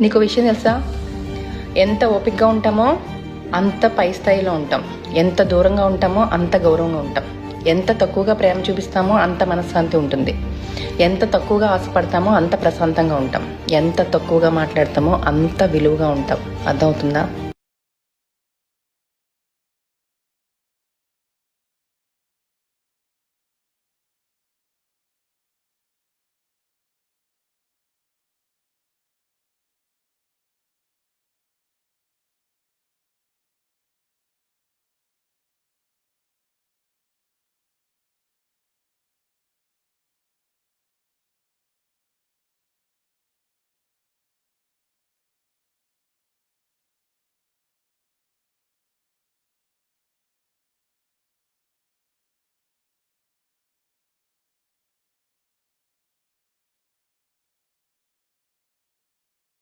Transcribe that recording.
నీకు విషయం తెలుసా? ఎంత ఓపికగా ఉంటామో అంత పై స్థాయిలో ఉంటాం. ఎంత దూరంగా ఉంటామో అంత గౌరవంగా ఉంటాం. ఎంత తక్కువగా ప్రేమ చూపిస్తామో అంత మనశ్శాంతి ఉంటుంది. ఎంత తక్కువగా ఆశపడతామో అంత ప్రశాంతంగా ఉంటాం. ఎంత తక్కువగా మాట్లాడతామో అంత విలువగా ఉంటాం. అర్థమవుతుందా?